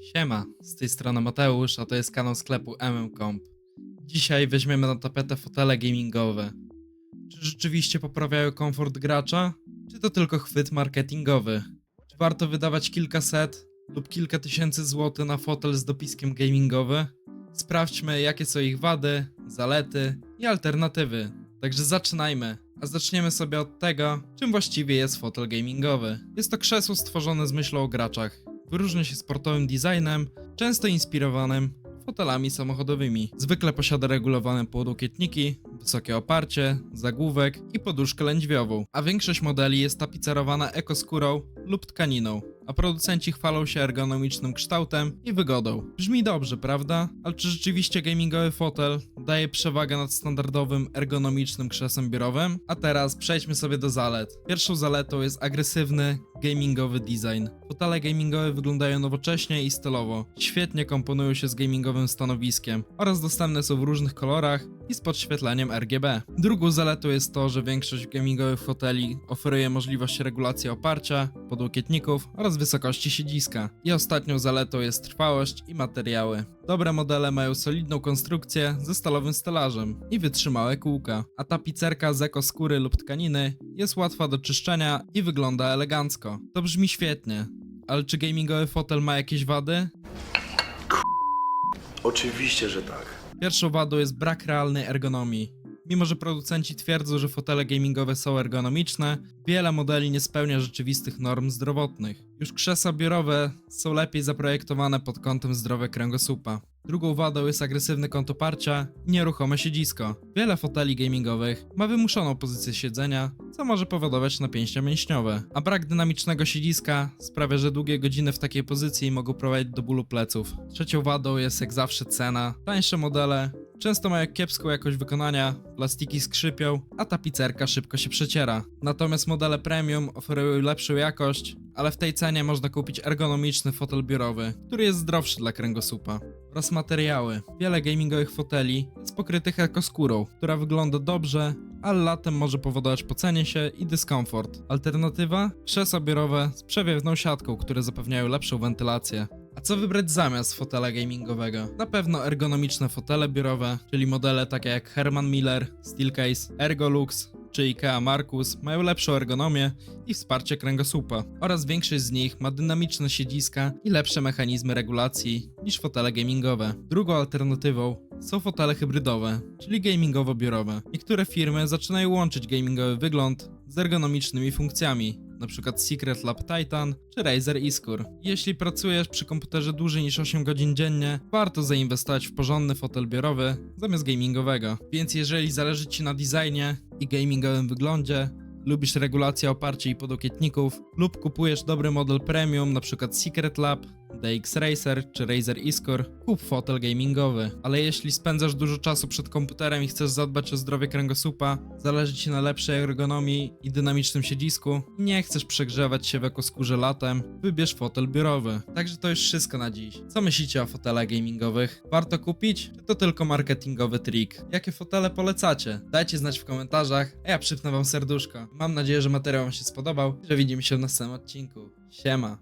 Siema, z tej strony Mateusz, a to jest kanał sklepu MMComp. Dzisiaj weźmiemy na tapetę fotele gamingowe. Czy rzeczywiście poprawiają komfort gracza, czy to tylko chwyt marketingowy? Czy warto wydawać kilkaset lub kilka tysięcy złotych na fotel z dopiskiem gamingowy? Sprawdźmy, jakie są ich wady, zalety i alternatywy. Także zaczynajmy. A zaczniemy sobie od tego, czym właściwie jest fotel gamingowy. Jest to krzesło stworzone z myślą o graczach. Wyróżnia się sportowym designem, często inspirowanym fotelami samochodowymi. Zwykle posiada regulowane podłokietniki, wysokie oparcie, zagłówek i poduszkę lędźwiową, a większość modeli jest tapicerowana ekoskórą lub tkaniną, a producenci chwalą się ergonomicznym kształtem i wygodą. Brzmi dobrze, prawda? Ale czy rzeczywiście gamingowy fotel daje przewagę nad standardowym ergonomicznym krzesłem biurowym? A teraz przejdźmy sobie do zalet. Pierwszą zaletą jest agresywny, gamingowy design. Fotele gamingowe wyglądają nowocześnie i stylowo. Świetnie komponują się z gamingowym stanowiskiem oraz dostępne są w różnych kolorach i z podświetleniem RGB. Drugą zaletą jest to, że większość gamingowych foteli oferuje możliwość regulacji oparcia, podłokietników oraz wysokości siedziska. I ostatnią zaletą jest trwałość i materiały. Dobre modele mają solidną konstrukcję ze stalowym stelażem i wytrzymałe kółka, a tapicerka z ekoskóry lub tkaniny jest łatwa do czyszczenia i wygląda elegancko. To brzmi świetnie, ale czy gamingowy fotel ma jakieś wady? Oczywiście, że tak. Pierwszą wadą jest brak realnej ergonomii. Mimo, że producenci twierdzą, że fotele gamingowe są ergonomiczne, wiele modeli nie spełnia rzeczywistych norm zdrowotnych. Już krzesła biurowe są lepiej zaprojektowane pod kątem zdrowia kręgosłupa. Drugą wadą jest agresywny kąt oparcia i nieruchome siedzisko. Wiele foteli gamingowych ma wymuszoną pozycję siedzenia, co może powodować napięcia mięśniowe, a brak dynamicznego siedziska sprawia, że długie godziny w takiej pozycji mogą prowadzić do bólu pleców. Trzecią wadą jest jak zawsze cena. Tańsze modele Często mają kiepską jakość wykonania, plastiki skrzypią, a tapicerka szybko się przeciera. Natomiast modele premium oferują lepszą jakość, ale w tej cenie można kupić ergonomiczny fotel biurowy, który jest zdrowszy dla kręgosłupa. Oraz materiały. Wiele gamingowych foteli jest pokrytych ekoskórą, która wygląda dobrze, ale latem może powodować pocenie się i dyskomfort. Alternatywa? Krzesła biurowe z przewiewną siatką, które zapewniają lepszą wentylację. A co wybrać zamiast fotela gamingowego? Na pewno ergonomiczne fotele biurowe, czyli modele takie jak Herman Miller, Steelcase, Ergolux czy IKEA Markus mają lepszą ergonomię i wsparcie kręgosłupa oraz większość z nich ma dynamiczne siedziska i lepsze mechanizmy regulacji niż fotele gamingowe. Drugą alternatywą są fotele hybrydowe, czyli gamingowo-biurowe. Niektóre firmy zaczynają łączyć gamingowy wygląd z ergonomicznymi funkcjami, np. Secret Lab Titan czy Razer Iskur. Jeśli pracujesz przy komputerze dłużej niż 8 godzin dziennie, warto zainwestować w porządny fotel biurowy zamiast gamingowego. Więc jeżeli zależy Ci na designie i gamingowym wyglądzie, lubisz regulację oparcia i podłokietników lub kupujesz dobry model premium, np. Secret Lab, DX Racer czy Razer Iskor, kup fotel gamingowy. Ale jeśli spędzasz dużo czasu przed komputerem i chcesz zadbać o zdrowie kręgosłupa, zależy Ci na lepszej ergonomii i dynamicznym siedzisku i nie chcesz przegrzewać się w ekoskórze latem, wybierz fotel biurowy. Także to już wszystko na dziś. Co myślicie o fotelach gamingowych? Warto kupić? Czy to tylko marketingowy trik? Jakie fotele polecacie? Dajcie znać w komentarzach, a ja przypnę Wam serduszko. Mam nadzieję, że materiał Wam się spodobał i że widzimy się w następnym odcinku. Siema!